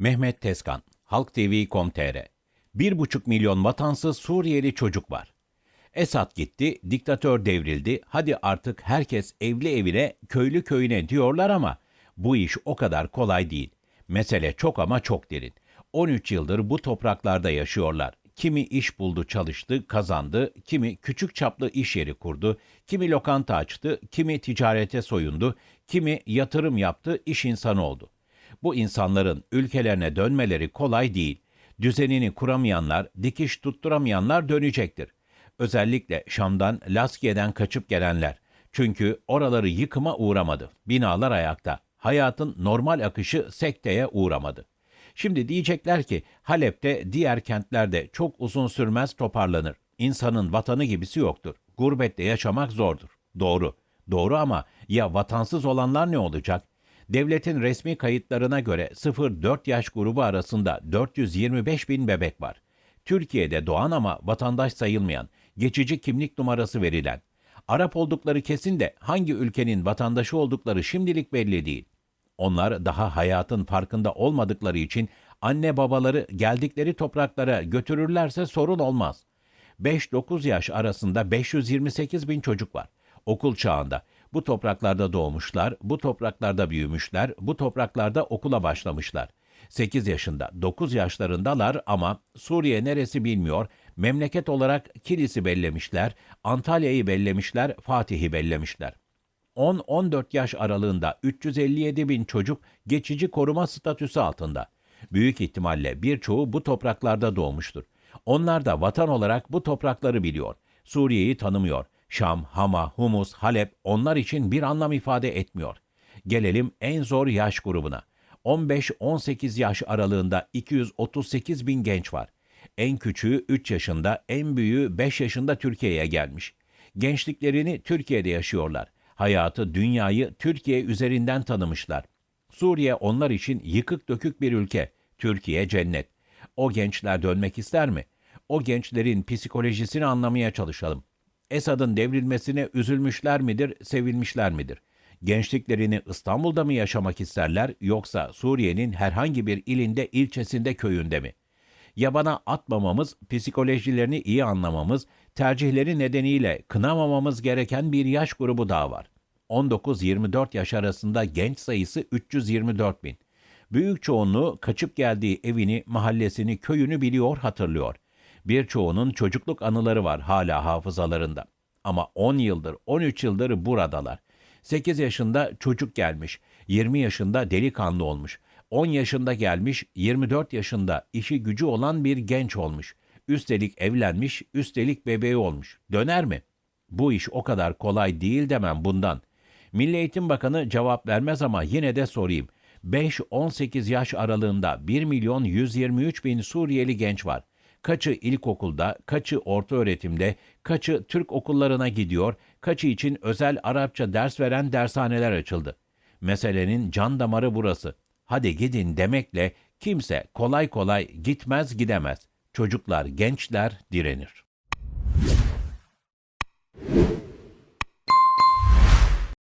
Mehmet Tezkan, Halk TV.com.tr Bir buçuk milyon vatansız Suriyeli çocuk var. Esad gitti, diktatör devrildi, hadi artık herkes evli evine, köylü köyüne diyorlar ama bu iş o kadar kolay değil. Mesele çok ama çok derin. 13 yıldır bu topraklarda yaşıyorlar. Kimi iş buldu, çalıştı, kazandı, kimi küçük çaplı iş yeri kurdu, kimi lokanta açtı, kimi ticarete soyundu, kimi yatırım yaptı, iş insanı oldu. Bu insanların ülkelerine dönmeleri kolay değil. Düzenini kuramayanlar, dikiş tutturamayanlar dönecektir. Özellikle Şam'dan, Laskiye'den kaçıp gelenler. Çünkü oraları yıkıma uğramadı. Binalar ayakta. Hayatın normal akışı sekteye uğramadı. Şimdi diyecekler ki Halep'te diğer kentlerde çok uzun sürmez toparlanır. İnsanın vatanı gibisi yoktur. Gurbette yaşamak zordur. Doğru. Doğru ama ya vatansız olanlar ne olacak? Devletin resmi kayıtlarına göre 0-4 yaş grubu arasında 425 bin bebek var. Türkiye'de doğan ama vatandaş sayılmayan, geçici kimlik numarası verilen. Arap oldukları kesin de hangi ülkenin vatandaşı oldukları şimdilik belli değil. Onlar daha hayatın farkında olmadıkları için anne babaları geldikleri topraklara götürürlerse sorun olmaz. 5-9 yaş arasında 528 bin çocuk var. Okul çağında. Bu topraklarda doğmuşlar, bu topraklarda büyümüşler, bu topraklarda okula başlamışlar. 8 yaşında, 9 yaşlarındalar ama Suriye neresi bilmiyor, memleket olarak Kilis'i bellemişler, Antalya'yı bellemişler, Fatih'i bellemişler. 10-14 yaş aralığında 357 bin çocuk geçici koruma statüsü altında. Büyük ihtimalle birçoğu bu topraklarda doğmuştur. Onlar da vatan olarak bu toprakları biliyor. Suriye'yi tanımıyor. Şam, Hama, Humus, Halep onlar için bir anlam ifade etmiyor. Gelelim en zor yaş grubuna. 15-18 yaş aralığında 238 bin genç var. En küçüğü 3 yaşında, en büyüğü 5 yaşında Türkiye'ye gelmiş. Gençliklerini Türkiye'de yaşıyorlar. Hayatı, dünyayı Türkiye üzerinden tanımışlar. Suriye onlar için yıkık dökük bir ülke. Türkiye cennet. O gençler dönmek ister mi? O gençlerin psikolojisini anlamaya çalışalım. Esad'ın devrilmesine üzülmüşler midir, sevilmişler midir? Gençliklerini İstanbul'da mı yaşamak isterler yoksa Suriye'nin herhangi bir ilinde, ilçesinde, köyünde mi? Yabana atmamamız, psikolojilerini iyi anlamamız, tercihleri nedeniyle kınamamamız gereken bir yaş grubu daha var. 19-24 yaş arasında genç sayısı 324 bin. Büyük çoğunluğu kaçıp geldiği evini, mahallesini, köyünü biliyor, hatırlıyor. Birçoğunun çocukluk anıları var hala hafızalarında. Ama 10 yıldır, 13 yıldır buradalar. 8 yaşında çocuk gelmiş, 20 yaşında delikanlı olmuş, 10 yaşında gelmiş, 24 yaşında işi gücü olan bir genç olmuş. Üstelik evlenmiş, üstelik bebeği olmuş. Döner mi? Bu iş o kadar kolay değil demem bundan. Milli Eğitim Bakanı cevap vermez ama yine de sorayım. 5-18 yaş aralığında 1 milyon 123 bin Suriyeli genç var. Kaçı ilkokulda, kaçı orta öğretimde, kaçı Türk okullarına gidiyor, kaçı için özel Arapça ders veren dershaneler açıldı. Meselenin can damarı burası. Hadi gidin demekle kimse kolay kolay gitmez gidemez. Çocuklar, gençler direnir.